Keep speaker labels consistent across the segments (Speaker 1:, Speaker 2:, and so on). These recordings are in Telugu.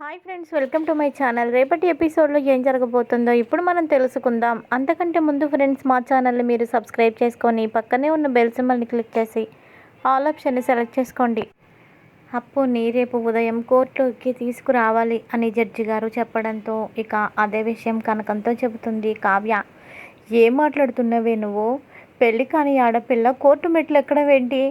Speaker 1: Hi friends welcome to my channel. రేపటి ఎపిసోడ్లో ఏం జరగబోతుందో ఇప్పుడు మనం తెలుసుకుందాం. అంతకంటే ముందు ఫ్రెండ్స్ మా ఛానల్ని మీరు సబ్స్క్రైబ్ చేసుకొని పక్కనే ఉన్న బెల్ సింబల్ని క్లిక్ చేసి ఆల్ ఆప్షన్ని సెలెక్ట్ చేసుకోండి. అప్పుని రేపు ఉదయం కోర్టుకి తీసుకురావాలి అని జడ్జి గారు చెప్పడంతో ఇక అదే విషయం కనకంతో చెబుతుంది. కావ్య ఏం మాట్లాడుతున్నావే నువ్వు? పెళ్ళి కాని ఆడపిల్ల కోర్టు మెట్లు ఎక్కడవేంటి?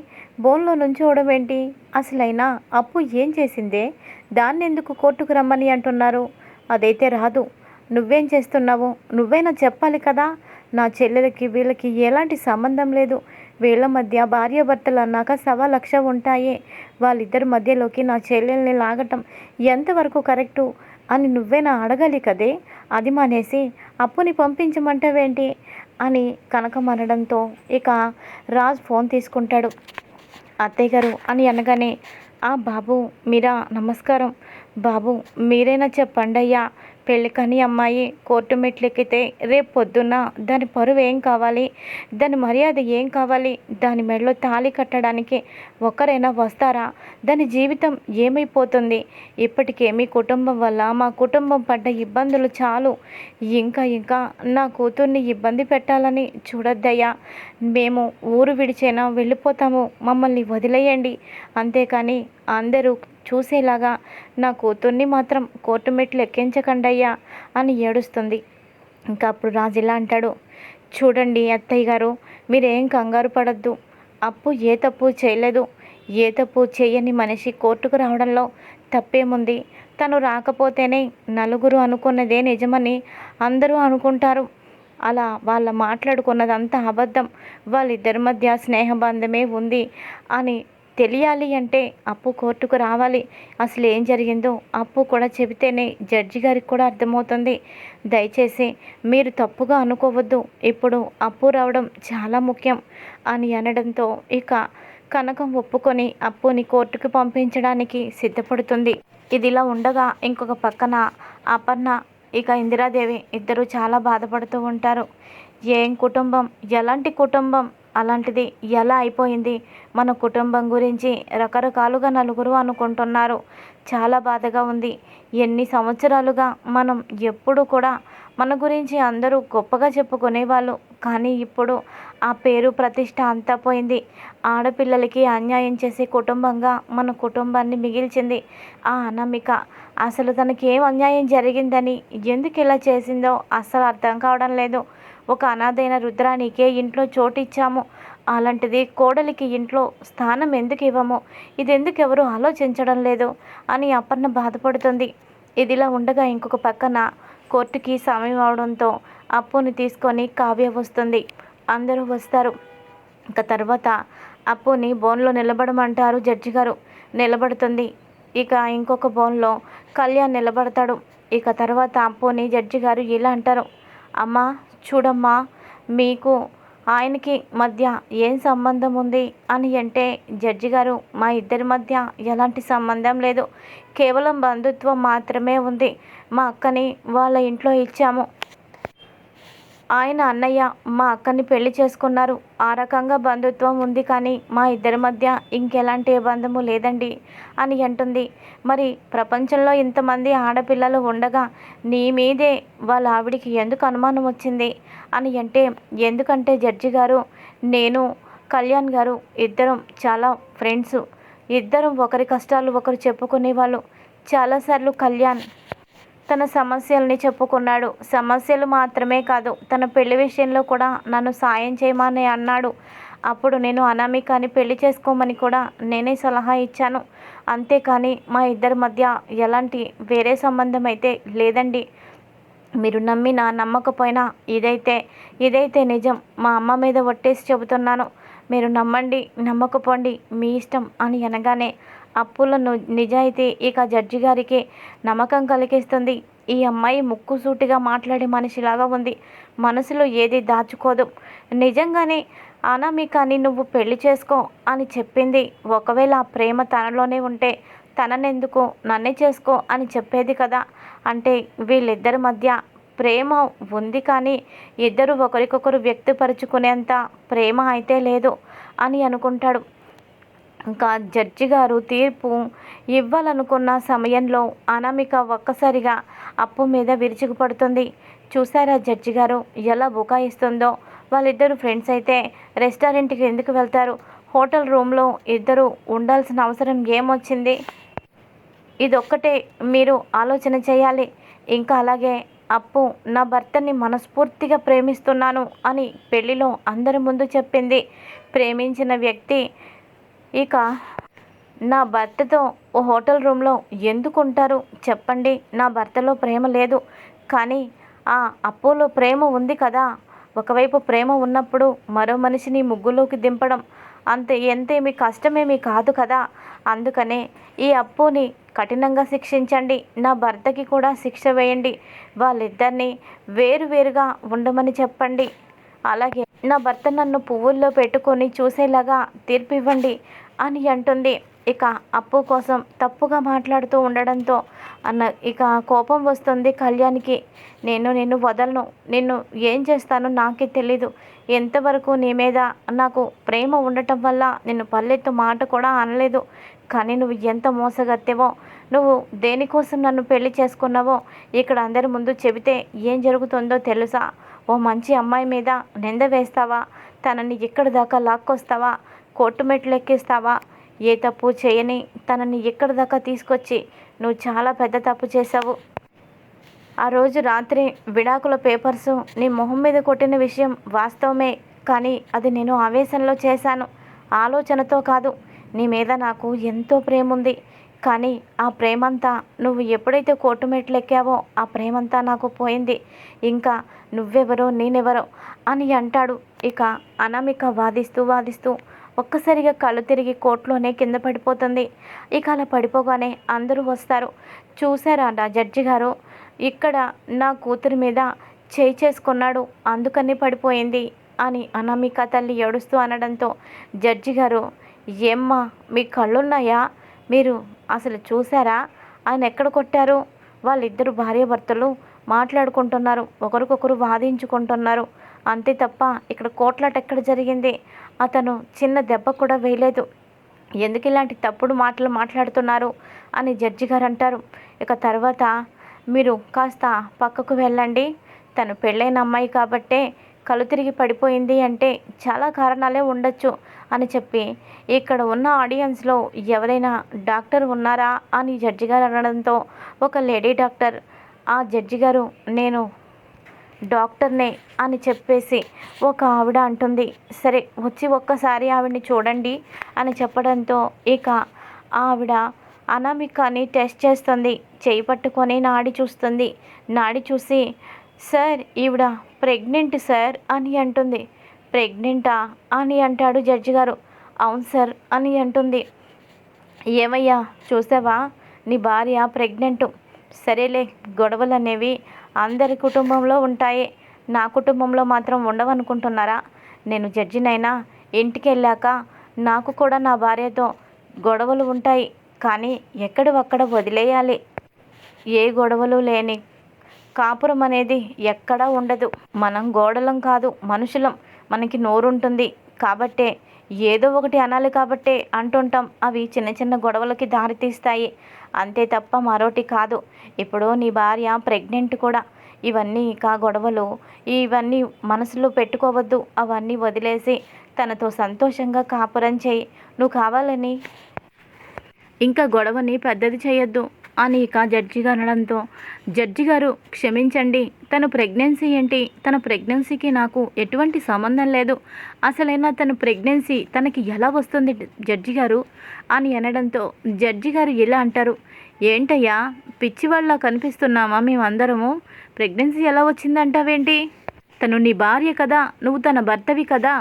Speaker 1: బోన్లో నుంచోవడం ఏంటి అసలైనా అప్పు ఏం చేసిందే? దాన్ని ఎందుకు కోర్టుకు రమ్మని అంటున్నారు? అదైతే రాదు. నువ్వేం చేస్తున్నావు? నువ్వైనా చెప్పాలి కదా? నా చెల్లెలకి వీళ్ళకి ఎలాంటి సంబంధం లేదు. వీళ్ళ మధ్య భార్యాభర్తలు అన్నాక సవా లక్ష ఉంటాయి. వాళ్ళిద్దరి మధ్యలోకి నా చెల్లెల్ని లాగటం ఎంతవరకు కరెక్టు? అని నువ్వేనా అడగాలి కదే? అది మానేసి అప్పుని పంపించమంటావేంటి? అని కనకం అనడంతో ఇక రాజ్ ఫోన్ తీసుకుంటాడు. అత్తయ్య గారు అని అనగానే బాబు మీరా నమస్కారం. బాబు మీరైనా చెప్పండి అయ్యా పెళ్ళి కాని అమ్మాయి కోర్టు మెట్లెక్కితే రేపు పొద్దున్న దాని పరువు ఏం కావాలి? దాని మర్యాద ఏం కావాలి? దాని మెడలో తాళి కట్టడానికి ఒక్కరైనా వస్తారా? దాని జీవితం ఏమైపోతుంది? ఇప్పటికే మీ కుటుంబం వల్ల మా కుటుంబం పడ్డ ఇబ్బందులు చాలు. ఇంకా ఇంకా నా కూతుర్ని ఇబ్బంది పెట్టాలని చూడొద్దయ్యా. మేము ఊరు విడిచైనా వెళ్ళిపోతాము. మమ్మల్ని వదిలేయండి. అంతేకాని అందరూ చూసేలాగా నా కూతుర్ని మాత్రం కోర్టు మెట్లు ఎక్కించకండయ్యా అని ఏడుస్తుంది. ఇంకా అప్పుడు రాజు ఇలా అంటాడు చూడండి అత్తయ్య గారు మీరేం కంగారు పడద్దు. అప్పు ఏ తప్పు చేయలేదు. ఏ తప్పు చేయని మనిషి కోర్టుకు రావడంలో తప్పేముంది? తను రాకపోతేనే నలుగురు అనుకున్నదే నిజమని అందరూ అనుకుంటారు అలా వాళ్ళ మాట్లాడుకున్నదంతా అబద్ధం. వాళ్ళిద్దరి మధ్య స్నేహబంధమే ఉంది అని తెలియాలి అంటే అప్పు కోర్టుకు రావాలి. అసలు ఏం జరిగిందో అప్పు కూడా చెబితేనే జడ్జి గారికి కూడా అర్థమవుతుంది. దయచేసి మీరు తప్పుగా అనుకోవద్దు. ఇప్పుడు అప్పు రావడం చాలా ముఖ్యం అని అనడంతో ఇక కనకం ఒప్పుకొని అప్పుని కోర్టుకు పంపించడానికి సిద్ధపడుతుంది. ఇదిలా ఉండగా ఇంకొక పక్కన అపర్ణ ఇక ఇందిరాదేవి ఇద్దరు చాలా బాధపడుతూ ఉంటారు. ఏం కుటుంబం? ఎలాంటి కుటుంబం? అలాంటిది ఎలా అయిపోయింది? మన కుటుంబం గురించి రకరకాలుగా నలుగురు అనుకుంటున్నారు. చాలా బాధగా ఉంది. ఎన్ని సంవత్సరాలుగా మనం ఎప్పుడు కూడా మన గురించి అందరూ గొప్పగా చెప్పుకునేవాళ్ళు. కానీ ఇప్పుడు ఆ పేరు ప్రతిష్ట అంతా పోయింది. ఆడపిల్లలకి అన్యాయం చేసే కుటుంబంగా మన కుటుంబాన్ని మిగిల్చింది. ఆ అనామిక అసలు తనకి ఏం అన్యాయం జరిగిందని ఎందుకు ఇలా చేసిందో అస్సలు అర్థం కావడం లేదు. ఒక అనాథైన రుద్రానికే ఇంట్లో చోటు ఇచ్చాము అలాంటిది కోడలికి ఇంట్లో స్థానం ఎందుకు ఇవ్వము? ఇది ఎవరు ఆలోచించడం లేదు అని అపర్ణ బాధపడుతుంది. ఇదిలా ఉండగా ఇంకొక పక్కన కోర్టుకి సమయం అవడంతో అప్పుని తీసుకొని కావ్య వస్తుంది. అందరూ వస్తారు. ఇంకా తర్వాత అప్పుని బోన్లో నిలబడమంటారు జడ్జి గారు. నిలబడుతుంది. ఇక ఇంకొక బోన్లో కళ్యాణ్ నిలబడతాడు. ఇక తర్వాత అప్పుని జడ్జి గారు ఇలా అంటారు. అమ్మా చూడమ్మా మీకు ఆయనకి మధ్య ఏం సంబంధం ఉంది? అని అంటే జడ్జి గారు మా ఇద్దరి మధ్య ఎలాంటి సంబంధం లేదు. కేవలం బంధుత్వం మాత్రమే ఉంది. మా అక్కని వాళ్ళ ఇంట్లో ఇచ్చాము. ఆయన అన్నయ్య మా అక్కని పెళ్ళి చేసుకున్నారు. ఆ రకంగా బంధుత్వం ఉంది కానీ మా ఇద్దరి మధ్య ఇంకెలాంటి బంధము లేదండి అని అంటుంది. మరి ప్రపంచంలో ఇంతమంది ఆడపిల్లలు ఉండగా నీ మీదే వాళ్ళ ఆవిడికి ఎందుకు అనుమానం వచ్చింది? అని అంటే ఎందుకంటే జడ్జి గారు నేను కళ్యాణ్ గారు ఇద్దరం చాలా ఫ్రెండ్స్. ఇద్దరం ఒకరి కష్టాలు ఒకరు చెప్పుకునేవాళ్ళు. చాలాసార్లు కళ్యాణ్ తన సమస్యల్ని చెప్పుకున్నాడు. సమస్యలు మాత్రమే కాదు తన పెళ్ళి విషయంలో కూడా నన్ను సాయం చేయమని అన్నాడు. అప్పుడు నేను అనామికాని పెళ్ళి చేసుకోమని కూడా నేనే సలహా ఇచ్చాను. అంతేకాని మా ఇద్దరి మధ్య ఎలాంటి వేరే సంబంధం అయితే లేదండి. మీరు నమ్మినా నమ్మకపోయినా ఇదైతే ఇదైతే నిజం. మా అమ్మ మీద ఒట్టేసి చెబుతున్నాను. మీరు నమ్మండి నమ్మకపోండి మీ ఇష్టం అని అనగానే అప్పులను నిజాయితీ ఇక జడ్జి గారికి నమ్మకం కలిగిస్తుంది. ఈ అమ్మాయి ముక్కుసూటిగా మాట్లాడే మనిషిలాగా ఉంది. మనసులో ఏది దాచుకోదు. నిజంగానే అనామికని నువ్వు పెళ్ళి చేసుకో అని చెప్పింది. ఒకవేళ ఆ ప్రేమ తనలోనే ఉంటే తననెందుకు? నన్నే చేసుకో అని చెప్పేది కదా. అంటే వీళ్ళిద్దరి మధ్య ప్రేమ ఉంది కానీ ఇద్దరు ఒకరికొకరు వ్యక్తపరుచుకునేంత ప్రేమ అయితే లేదు అని అనుకుంటాడు. ఇంకా జడ్జి గారు తీర్పు ఇవ్వాలనుకున్న సమయంలో అనామిక ఒక్కసారిగా అప్పు మీద విరుచుకుపడుతుంది చూసారా జడ్జి గారు ఎలా బుకాయిస్తుందో? వాళ్ళిద్దరు ఫ్రెండ్స్ అయితే రెస్టారెంట్కి ఎందుకు వెళ్తారు? హోటల్ రూమ్లో ఇద్దరు ఉండాల్సిన అవసరం ఏమొచ్చింది? ఇదొక్కటే మీరు ఆలోచన చేయాలి. ఇంకా అలాగే అప్పు నా భర్తని మనస్ఫూర్తిగా ప్రేమిస్తున్నాను అని పెళ్ళిలో అందరి ముందు చెప్పింది. ప్రేమించిన వ్యక్తి ఇక నా భర్తతో ఓ హోటల్ రూమ్లో ఎందుకు ఉంటారు చెప్పండి. నా భర్తలో ప్రేమ లేదు. కానీ ఆ అప్పులో ప్రేమ ఉంది కదా. ఒకవైపు ప్రేమ ఉన్నప్పుడు మరో మనిషిని ముగ్గులోకి దింపడం అంత ఎంతేమి కష్టమేమీ కాదు కదా. అందుకనే ఈ అప్పుని కఠినంగా శిక్షించండి. నా భర్తకి కూడా శిక్ష వేయండి. వాళ్ళిద్దరినీ వేరువేరుగా ఉండమని చెప్పండి. అలాగే నా భర్త నన్ను పువ్వుల్లో పెట్టుకొని చూసేలాగా తీర్పు ఇవ్వండి అని అంటుంది. ఇక అప్పు కోసం తప్పుగా మాట్లాడుతూ ఉండడంతో అన్న ఇక కోపం వస్తుంది కళ్యాణ్కి. నేను నిన్ను వదలను. నిన్ను ఏం చేస్తానో నాకే తెలీదు. ఎంతవరకు నీ మీద నాకు ప్రేమ ఉండటం వల్ల నిన్ను పల్లెత్తు మాట కూడా అనలేదు. కానీ నువ్వు ఎంత మోసగత్తేవో నువ్వు దేనికోసం నన్ను పెళ్ళి చేసుకున్నావో ఇక్కడ అందరి ముందు చెబితే ఏం జరుగుతుందో తెలుసా? ఓ మంచి అమ్మాయి మీద నింద వేస్తావా? తనని ఎక్కడి దాకా లాక్కొస్తావా? కోర్టు మెట్లు ఎక్కిస్తావా? ఏ తప్పు చేయని తనని ఎక్కడి దాకా తీసుకొచ్చి నువ్వు చాలా పెద్ద తప్పు చేశావు. ఆ రోజు రాత్రి విడాకుల పేపర్స్ నీ మొహం మీద కొట్టిన విషయం వాస్తవమే కానీ అది నేను ఆవేశంలో చేశాను. ఆలోచనతో కాదు నీ మీద నాకు ఎంతో ప్రేమ ఉంది కానీ ఆ ప్రేమంతా నువ్వు ఎప్పుడైతే కోర్టు మెట్లు ఎక్కావో ఆ ప్రేమంతా నాకు పోయింది. ఇంకా నువ్వెవరో నేనెవరో అని అంటాడు. ఇక అనామిక వాదిస్తూ వాదిస్తూ ఒక్కసారిగా కళ్ళు తిరిగి కోర్టులోనే కింద పడిపోతుంది. ఇక అలా పడిపోగానే అందరూ వస్తారు. చూసారా నా జడ్జి గారు? ఇక్కడ నా కూతురి మీద చేయి చేసుకున్నాడు. అందుకని పడిపోయింది అని అనామిక తల్లి ఏడుస్తూ అనడంతో జడ్జి గారు ఏమ్మా మీ కళ్ళున్నాయా? మీరు అసలు చూసారా ఆయన ఎక్కడ కొట్టారు? వాళ్ళిద్దరు భార్యాభర్తలు మాట్లాడుకుంటున్నారు ఒకరికొకరు వాదించుకుంటున్నారు. అంతే తప్ప ఇక్కడ కోట్లాట ఎక్కడ జరిగింది? అతను చిన్న దెబ్బ కూడా వేయలేదు. ఎందుకు ఇలాంటి తప్పుడు మాటలు మాట్లాడుతున్నారు? అని జడ్జి గారు అంటారు ఇక తర్వాత మీరు కాస్త పక్కకు వెళ్ళండి. తను పెళ్ళైన అమ్మాయి కాబట్టే కళ్ళు తిరిగి పడిపోయింది అంటే చాలా కారణాలే ఉండొచ్చు. అని చెప్పి ఇక్కడ ఉన్న ఆడియన్స్లో ఎవరైనా డాక్టర్ ఉన్నారా? అని జడ్జి గారు అనడంతో ఒక లేడీ డాక్టర్ ఆ జడ్జి గారు నేను డాక్టర్నే అని చెప్పేసి ఒక ఆవిడ అంటుంది. సరే వచ్చి ఒక్కసారి ఆవిడని చూడండి అని చెప్పడంతో ఇక ఆవిడ అనామికని టెస్ట్ చేస్తుంది. చేయి పట్టుకొని నాడి చూస్తుంది. నాడి చూసి సార్ ఈవిడ ప్రెగ్నెంట్ సార్ అని అంటుంది. ప్రెగ్నెంటా అని అంటాడు జడ్జి గారు. అవును సార్ అని అంటుంది. ఏమయ్యా చూసావా? నీ భార్య ప్రెగ్నెంట్. సరేలే గొడవలు అనేవి అందరి కుటుంబంలో ఉంటాయి. నా కుటుంబంలో మాత్రం ఉండవనుకుంటున్నారా? నేను జడ్జినైనా ఇంటికి వెళ్ళాక నాకు కూడా నా భార్యతో గొడవలు ఉంటాయి. కానీ ఎక్కడ ఒక్కడ వదిలేయాలి. ఏ గొడవలు లేని కాపురం అనేది ఎక్కడా ఉండదు. మనం గోడలం కాదు మనుషులం. మనకి నోరుంటుంది. కాబట్టే ఏదో ఒకటి అనాలి కాబట్టే అంటుంటాం. అవి చిన్న చిన్న గొడవలకి దారితీస్తాయి. అంతే తప్ప మరోటి కాదు. ఇప్పుడు నీ భార్య ప్రెగ్నెంట్ కూడా. ఇవన్నీ ఇక గొడవలు ఇవన్నీ మనసులో పెట్టుకోవద్దు. అవన్నీ వదిలేసి తనతో సంతోషంగా కాపురం చేయి. నువ్వు కావాలని ఇంకా గొడవని పెద్దది చేయొద్దు అని ఇక జడ్జి గారు అనడంతో. జడ్జి గారు క్షమించండి తన ప్రెగ్నెన్సీ ఏంటి? తన ప్రెగ్నెన్సీకి నాకు ఎటువంటి సంబంధం లేదు. అసలైనా తన ప్రెగ్నెన్సీ తనకి ఎలా వస్తుంది జడ్జి గారు? అని అనడంతో జడ్జి గారు ఇలా అంటారు. ఏంటయ్యా పిచ్చివాళ్ళ కనిపిస్తున్నామా మేమందరము? ప్రెగ్నెన్సీ ఎలా వచ్చిందంటావేంటి? తను నీ భార్య కదా నువ్వు తన భర్తవి కదా?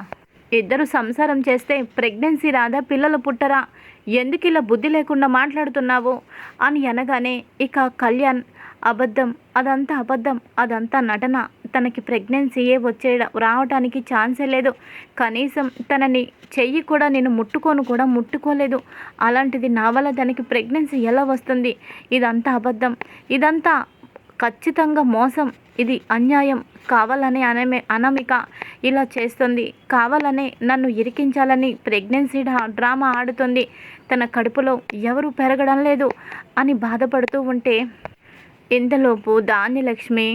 Speaker 1: ఇద్దరు సంసారం చేస్తే ప్రెగ్నెన్సీ రాదా పిల్లలు పుట్టరా? ఎందుకు ఇలా బుద్ధి లేకుండా మాట్లాడుతున్నావు? అని అనగానే ఇక కళ్యాణ్ అబద్ధం అదంతా అబద్ధం అదంతా నటన. తనకి ప్రెగ్నెన్సీయే వచ్చే రావటానికి ఛాన్సే లేదు. కనీసం తనని చెయ్యి కూడా నేను ముట్టుకోను కూడా ముట్టుకోలేదు. అలాంటిది నా వల్ల తనకి ప్రెగ్నెన్సీ ఎలా వస్తుంది? ఇదంతా అబద్ధం. ఇదంతా ఖచ్చితంగా మోసం. ఇది అన్యాయం. కావాలనే అనమే అనామిక ఇలా చేస్తుంది. కావాలనే నన్ను ఇరికించాలని ప్రెగ్నెన్సీ డ్రామా ఆడుతుంది. తన కడుపులో ఎవరు పెరగడం లేదు అని బాధపడుతూ ఉంటే ఇంతలోపు ధాన్యలక్ష్మి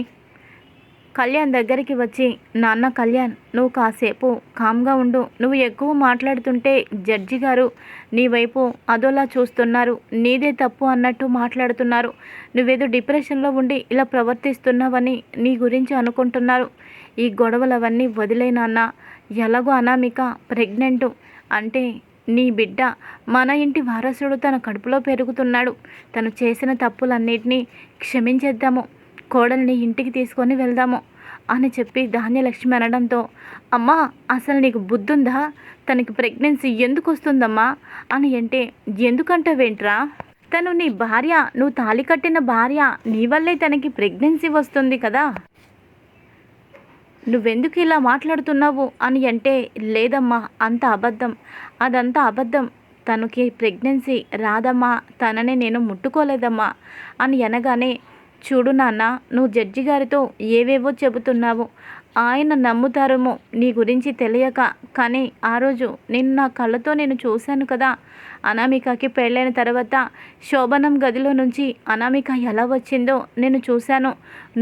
Speaker 1: కళ్యాణ్ దగ్గరికి వచ్చి నాన్న కళ్యాణ్ నువ్వు కాసేపు కామ్గా ఉండు. నువ్వు ఎక్కువ మాట్లాడుతుంటే జడ్జి గారు నీ వైపు అదోలా చూస్తున్నారు. నీదే తప్పు అన్నట్టు మాట్లాడుతున్నారు. నువ్వేదో డిప్రెషన్లో ఉండి ఇలా ప్రవర్తిస్తున్నావని నీ గురించి అనుకుంటున్నారు. ఈ గొడవలవన్నీ వదిలే నాన్న. ఎలాగో అనామిక ప్రెగ్నెంట్. అంటే నీ బిడ్డ మన ఇంటి వారసుడు తన కడుపులో పెరుగుతున్నాడు. తను చేసిన తప్పులన్నిటినీ క్షమించేద్దాము. కోడల్ని ఇంటికి తీసుకొని వెళ్దాము. అని చెప్పి ధాన్యలక్ష్మి అనడంతో అమ్మా అసలు నీకు బుద్ధుందా? తనకి ప్రెగ్నెన్సీ ఎందుకు వస్తుందమ్మా? అని అంటే ఎందుకంటావేంట్రా? తను నీ భార్య నువ్వు తాళి కట్టిన భార్య నీ వల్లే తనకి ప్రెగ్నెన్సీ వస్తుంది కదా? నువ్వెందుకు ఇలా మాట్లాడుతున్నావు? అని అంటే లేదమ్మా అంత అబద్ధం. అదంతా అబద్ధం. తనకి ప్రెగ్నెన్సీ రాదమ్మా. తనని నేను ముట్టుకోలేదమ్మా. అని అనగానే చూడు నాన్న నువ్వు జడ్జి గారితో ఏవేవో చెబుతున్నావు. ఆయన నమ్ముతారేమో నీ గురించి తెలియక. కానీ ఆ రోజు నేను నా కళ్ళతో నేను చూశాను కదా. అనామికకి పెళ్ళైన తర్వాత శోభనం గదిలో నుంచి అనామిక ఎలా వచ్చిందో నేను చూశాను.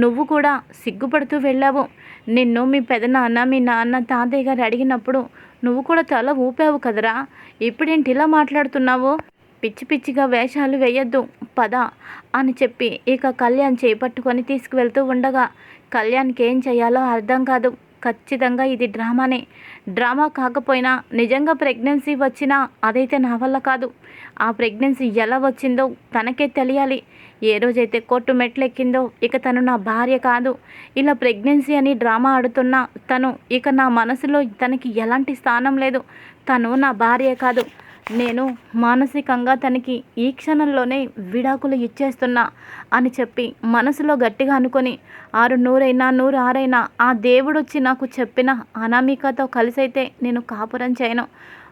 Speaker 1: నువ్వు కూడా సిగ్గుపడుతూ వెళ్ళావు. నిన్ను మీ పెదనాన్న మీ నాన్న తాతయ్య గారు అడిగినప్పుడు నువ్వు కూడా తల ఊపావు కదరా. ఇప్పుడేంటి ఇలా మాట్లాడుతున్నావు? పిచ్చి పిచ్చిగా వేషాలు వేయొద్దు పద అని చెప్పి ఇక కళ్యాణ్ చేపట్టుకొని తీసుకువెళ్తూ ఉండగా కళ్యాణ్కి ఏం చేయాలో అర్థం కాదు. ఖచ్చితంగా ఇది డ్రామానే. డ్రామా కాకపోయినా నిజంగా ప్రెగ్నెన్సీ వచ్చినా అదైతే నా వల్ల కాదు. ఆ ప్రెగ్నెన్సీ ఎలా వచ్చిందో తనకే తెలియాలి. ఏ రోజైతే కోర్టు మెట్లెక్కిందో ఇక తను నా భార్య కాదు. ఇలా ప్రెగ్నెన్సీ అని డ్రామా ఆడుతున్నా తను ఇక నా మనసులో తనకి ఎలాంటి స్థానం లేదు. తను నా భార్య కాదు. నేను మానసికంగా తనకి ఈ క్షణంలోనే విడాకులు ఇచ్చేస్తున్నా అని చెప్పి మనసులో గట్టిగా అనుకొని ఆరు నూరైనా నూరు ఆరైనా ఆ దేవుడు వచ్చి నాకు చెప్పిన అనామికతో కలిసైతే నేను కాపురం చేయను.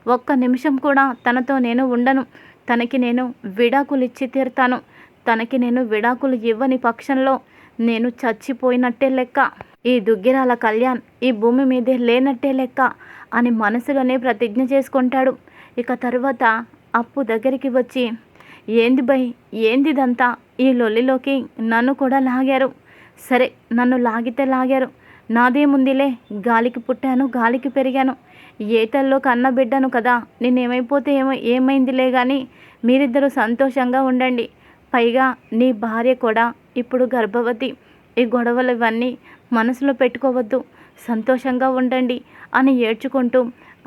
Speaker 1: ఒక్క నిమిషం కూడా తనతో నేను ఉండను. తనకి నేను విడాకులు ఇచ్చి తీరుతాను. తనకి నేను విడాకులు ఇవ్వని పక్షంలో నేను చచ్చిపోయినట్టే లెక్క. ఈ దుగ్గిరాల కళ్యాణ్ ఈ భూమి మీదే లేనట్టే లెక్క అని మనసులోనే ప్రతిజ్ఞ చేసుకుంటాడు. ఇక తర్వాత అప్పు దగ్గరికి వచ్చి ఏంది బై ఏందిదంతా ఈ లొల్లిలోకి నన్ను కూడా లాగారు. సరే నన్ను లాగితే లాగారు. నాదేముందిలే గాలికి పుట్టాను గాలికి పెరిగాను. ఏతల్లో కన్న బిడ్డను కదా నేనేమైపోతే ఏమో ఏమైందిలే కానీ మీరిద్దరూ సంతోషంగా ఉండండి. పైగా నీ భార్య కూడా ఇప్పుడు గర్భవతి. ఈ గొడవలు ఇవన్నీ మనసులో పెట్టుకోవద్దు. సంతోషంగా ఉండండి అని ఏడ్చుకుంటూ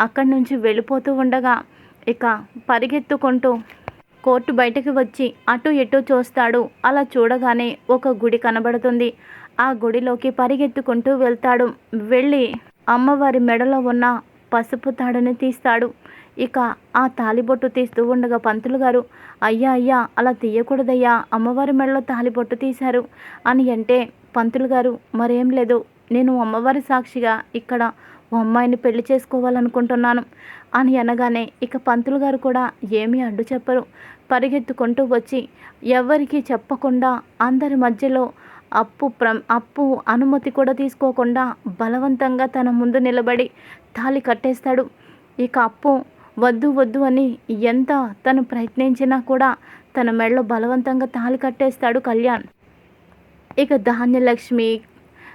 Speaker 1: అక్కడి నుంచి వెళ్ళిపోతూ ఉండగా ఇక పరిగెత్తుకుంటూ కోర్టు బయటకు వచ్చి అటు ఇటు చూస్తాడు. అలా చూడగానే ఒక గుడి కనబడుతుంది. ఆ గుడిలోకి పరిగెత్తుకుంటూ వెళ్తాడు. వెళ్ళి అమ్మవారి మెడలో ఉన్న పసుపు తాడుని తీస్తాడు. ఇక ఆ తాలిబొట్టు తీస్తూ ఉండగా పంతులు గారు అయ్యా అయ్యా అలా తీయకూడదయ్యా. అమ్మవారి మెడలో తాలిబొట్టు తీశారు అని అంటే పంతులు గారు మరేం లేదు. నేను అమ్మవారి సాక్షిగా ఇక్కడ ఓ అమ్మాయిని పెళ్ళి చేసుకోవాలనుకుంటున్నాను. అని అనగానే ఇక పంతులు గారు కూడా ఏమీ అడ్డు చెప్పరు. పరిగెత్తుకుంటూ వచ్చి ఎవ్వరికీ చెప్పకుండా అందరి మధ్యలో అప్పు ప్ర అప్పు అనుమతి కూడా తీసుకోకుండా బలవంతంగా తన ముందు నిలబడి తాళి కట్టేస్తాడు. ఇక అప్పు వద్దు వద్దు అని ఎంత తను ప్రయత్నించినా కూడా తన మెడలో బలవంతంగా తాళి కట్టేస్తాడు కళ్యాణ్. ఇక ధాన్యలక్ష్మి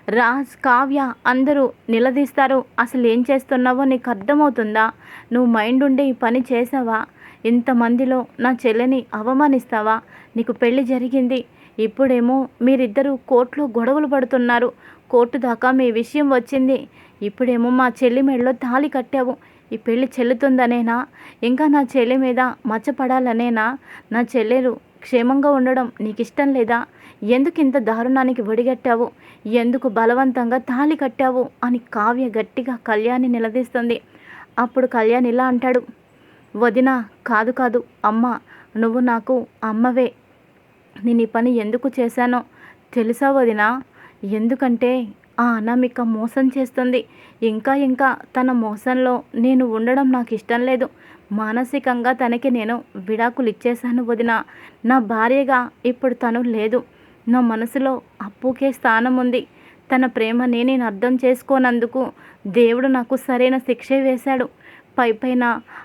Speaker 1: రాజ్ కావ్య అందరూ నిలదీస్తారు. అసలు ఏం చేస్తున్నావో నీకు అర్థమవుతుందా? నువ్వు మైండ్ ఉండి ఈ పని చేసావా? ఇంతమందిలో నా చెల్లెని అవమానిస్తావా? నీకు పెళ్ళి జరిగింది. ఇప్పుడేమో మీరిద్దరూ కోర్టులో గొడవలు పడుతున్నారు. కోర్టు దాకా మీ విషయం వచ్చింది. ఇప్పుడేమో మా చెల్లి మెడలో తాళి కట్టావు. ఈ పెళ్ళి చెల్లుతుందనేనా? ఇంకా నా చెల్లి మీద మచ్చపడాలనేనా నా చెల్లెలు క్షేమంగా ఉండడం నీకు ఇష్టం లేదా? ఎందుకు ఇంత దారుణానికి ఒడిగట్టావు? ఎందుకు బలవంతంగా తాళి కట్టావు? అని కావ్య గట్టిగా కళ్యాణి నిలదీస్తుంది. అప్పుడు కళ్యాణ్ ఇలా అంటాడు. వదిన కాదు కాదు అమ్మ నువ్వు నాకు అమ్మవే. నేను ఈ పని ఎందుకు చేశానో తెలుసా వదినా? ఎందుకంటే ఆ అనామిక మోసం చేస్తుంది. ఇంకా ఇంకా తన మోసంలో నేను ఉండడం నాకు ఇష్టం లేదు. మానసికంగా తనకి నేను విడాకులు ఇచ్చేశాను వదిన. నా భార్యగా ఇప్పుడు తను లేదు. నా మనసులో అప్పుకే స్థానం ఉంది తన ప్రేమని నేను అర్థం చేసుకోనందుకు దేవుడు నాకు సరైన శిక్ష వేశాడు. పై పైన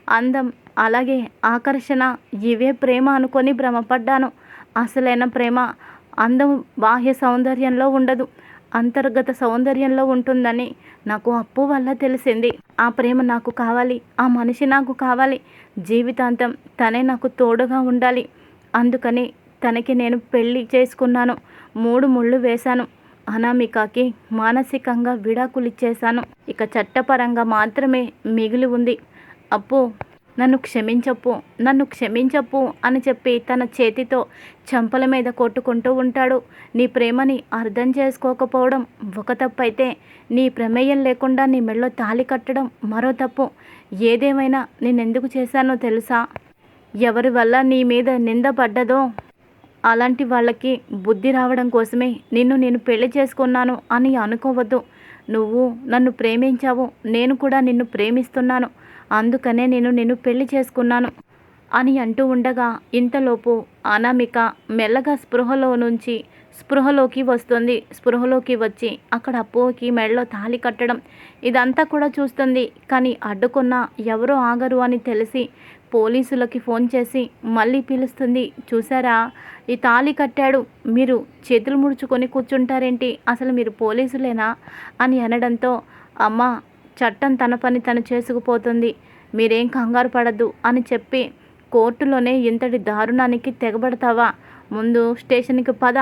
Speaker 1: అందం అలాగే ఆకర్షణ ఇవే ప్రేమ అనుకొని భ్రమపడ్డాను. అసలైన ప్రేమ అందం బాహ్య సౌందర్యంలో ఉండదు. అంతర్గత సౌందర్యంలో ఉంటుందని నాకు అప్పు వల్ల తెలిసింది. ఆ ప్రేమ నాకు కావాలి ఆ మనిషి నాకు కావాలి. జీవితాంతం తనే నాకు తోడుగా ఉండాలి. అందుకని తనకి నేను పెళ్ళి చేసుకున్నాను. మూడు ముళ్ళు వేశాను. అనామికకి మానసికంగా విడాకులు ఇచ్చేశాను. ఇక చట్టపరంగా మాత్రమే మిగిలి ఉంది. అప్పు నన్ను క్షమించప్పు నన్ను క్షమించప్పు అని చెప్పి తన చేతితో చెంపల మీద కొట్టుకుంటూ ఉంటాడు. నీ ప్రేమని అర్థం చేసుకోకపోవడం ఒక తప్పు అయితే నీ ప్రమేయం లేకుండా నీ మెళ్ళో తాళి కట్టడం మరో తప్పు. ఏదేమైనా నేనెందుకు చేశానో తెలుసా? ఎవరి వల్ల నీ మీద నింద పడ్డదో అలాంటి వాళ్ళకి బుద్ధి రావడం కోసమే నిన్ను నేను పెళ్ళి చేసుకున్నాను అని అనుకోవద్దు. నువ్వు నన్ను ప్రేమించావు. నేను కూడా నిన్ను ప్రేమిస్తున్నాను. అందుకనే నేను నిన్ను పెళ్ళి చేసుకున్నాను అని అంటూ ఉండగా ఇంతలోపు అనామిక మెల్లగా స్పృహలో నుంచి స్పృహలోకి వస్తుంది. స్పృహలోకి వచ్చి అక్కడ అప్పుకి మెడలో తాళి కట్టడం ఇదంతా కూడా చూస్తుంది. కానీ అడ్డుకున్న ఎవరో ఆగరు అని తెలిసి పోలీసులకి ఫోన్ చేసి మళ్ళీ పిలుస్తుంది. చూసారా? ఈ తాళి కట్టాడు. మీరు చేతులు ముడుచుకొని కూర్చుంటారేంటి? అసలు మీరు పోలీసులేనా? అని అనడంతో అమ్మ చట్టం తన పని తను చేసుకుపోతుంది. మీరేం కంగారు పడద్దు అని చెప్పి కోర్టులోనే ఇంతటి దారుణానికి తెగబడతావా? ముందు స్టేషన్కి పద.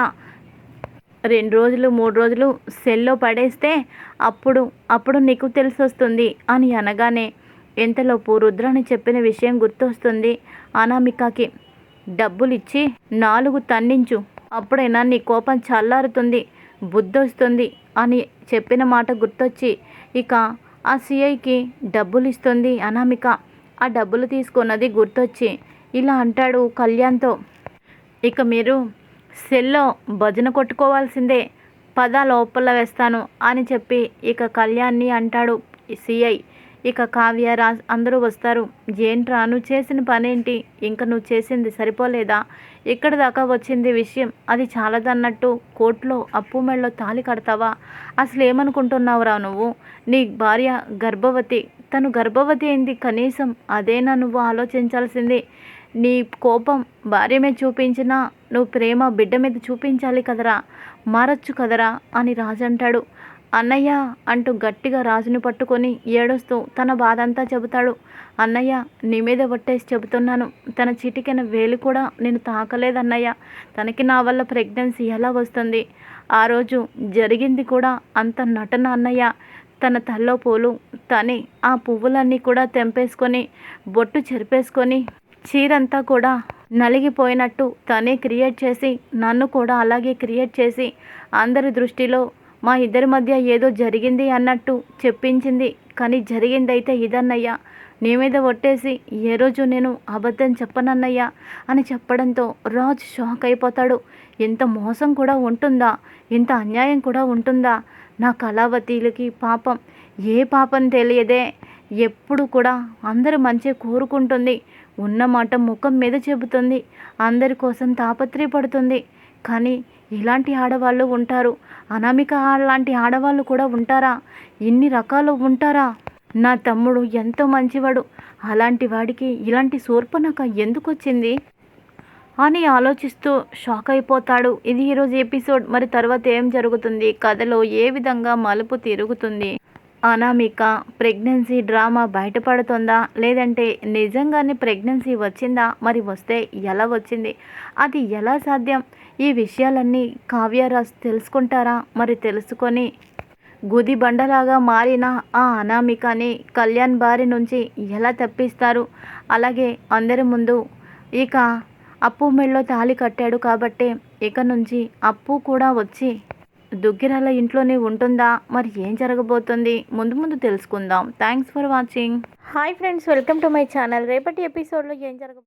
Speaker 1: రెండు రోజులు మూడు రోజులు సెల్లో పడేస్తే అప్పుడు అప్పుడు నీకు తెలిసి వస్తుంది అని అనగానే ఎంతలోపు రుద్రాని చెప్పిన విషయం గుర్తొస్తుంది అనామికకి. డబ్బులు ఇచ్చి నాలుగు తన్నించు. అప్పుడైనా నీ కోపం చల్లారుతుంది బుద్ధొస్తుంది అని చెప్పిన మాట గుర్తొచ్చి ఇక ఆ సిఐకి డబ్బులు ఇస్తుంది అనామిక. ఆ డబ్బులు తీసుకున్నది గుర్తొచ్చి ఇలా అంటాడు కళ్యాణ్తో. ఇక మీరు సెల్లో భజన కొట్టుకోవాల్సిందే పద లోపల వేస్తాను అని చెప్పి ఇక కళ్యాణ్ని అంటాడు సిఐ. ఇక కావ్య రా అందరూ వస్తారు. ఏంట్రా నువ్వు చేసిన పనేంటి? ఇంకా నువ్వు చేసింది సరిపోలేదా? ఇక్కడ దాకా వచ్చింది విషయం? అది చాలదన్నట్టు కోర్టులో అప్పు మెళ్ళలో తాళి కడతావా? అసలు ఏమనుకుంటున్నావురా నువ్వు? నీ భార్య గర్భవతి. తను గర్భవతి అయింది కనీసం అదేనా నువ్వు ఆలోచించాల్సింది? నీ కోపం భార్య మీద చూపించినా నువ్వు ప్రేమ బిడ్డ మీద చూపించాలి కదరా? మారచ్చు కదరా? అని రాజు అంటాడు. అన్నయ్య అంటూ గట్టిగా రాజుని పట్టుకొని ఏడుస్తూ తన బాధ అంతా చెబుతాడు. అన్నయ్య నీ మీద పట్టేసి చెబుతున్నాను. తన చిటికెన వేలు కూడా నేను తాకలేదన్నయ్య. తనకి నా వల్ల ప్రెగ్నెన్సీ ఎలా వస్తుంది? ఆ రోజు జరిగింది కూడా అంత నటన అన్నయ్య. తన తల్లో పూలు తని ఆ పువ్వులన్నీ కూడా తెంపేసుకొని బొట్టు చెరిపేసుకొని చీరంతా కూడా నలిగిపోయినట్టు తనే క్రియేట్ చేసి నన్ను కూడా అలాగే క్రియేట్ చేసి అందరి దృష్టిలో మా ఇద్దరి మధ్య ఏదో జరిగింది అన్నట్టు చెప్పించింది. కానీ జరిగిందైతే ఇదన్నయ్యా. నీ మీద ఒట్టేసి ఏ రోజు నేను అబద్ధం చెప్పనన్నయ్యా అని చెప్పడంతో రాజు షాక్ అయిపోతాడు. ఇంత మోసం కూడా ఉంటుందా? ఇంత అన్యాయం కూడా ఉంటుందా? నా కళావతీలకి పాపం. ఏ పాపం తెలియదే. ఎప్పుడు కూడా అందరూ మంచి కోరుకుంటుంది. ఉన్న మాట ముఖం మీద చెబుతుంది. అందరి కోసం తాపత్రయపడుతుంది. కానీ ఇలాంటి ఆడవాళ్ళు ఉంటారు. అనామిక లాంటి ఆడవాళ్ళు కూడా ఉంటారా? ఇన్ని రకాలు ఉంటారా? నా తమ్ముడు ఎంతో మంచివాడు. అలాంటి వాడికి ఇలాంటి శూర్పణక ఎందుకు వచ్చింది? అని ఆలోచిస్తూ షాక్ అయిపోతాడు. ఇది ఈరోజు ఎపిసోడ్. మరి తర్వాత ఏం జరుగుతుంది? కథలో ఏ విధంగా మలుపు తిరుగుతుంది? అనామిక ప్రెగ్నెన్సీ డ్రామా బయటపడుతుందా? లేదంటే నిజంగానే ప్రెగ్నెన్సీ వచ్చిందా? మరి వస్తే ఎలా వచ్చింది? అది ఎలా సాధ్యం? ఈ విషయాలన్నీ కావ్యరాజ్ తెలుసుకుంటారా? మరి తెలుసుకొని గుది బండలాగా మారిన ఆ అనామికని కళ్యాణ్ బారి నుంచి ఎలా తప్పిస్తారు? అలాగే అందరి ముందు ఇక అప్పు మెళ్ళో తాళి కట్టాడు కాబట్టి ఇక నుంచి అప్పు కూడా వచ్చి దుగ్గిరాల ఇంట్లోనే ఉంటుందా? మరి ఏం జరగబోతుంది? ముందు ముందు తెలుసుకుందాం. Thanks for watching hi friends welcome to my channel రేపటి ఎపిసోడ్లో ఏం జరగ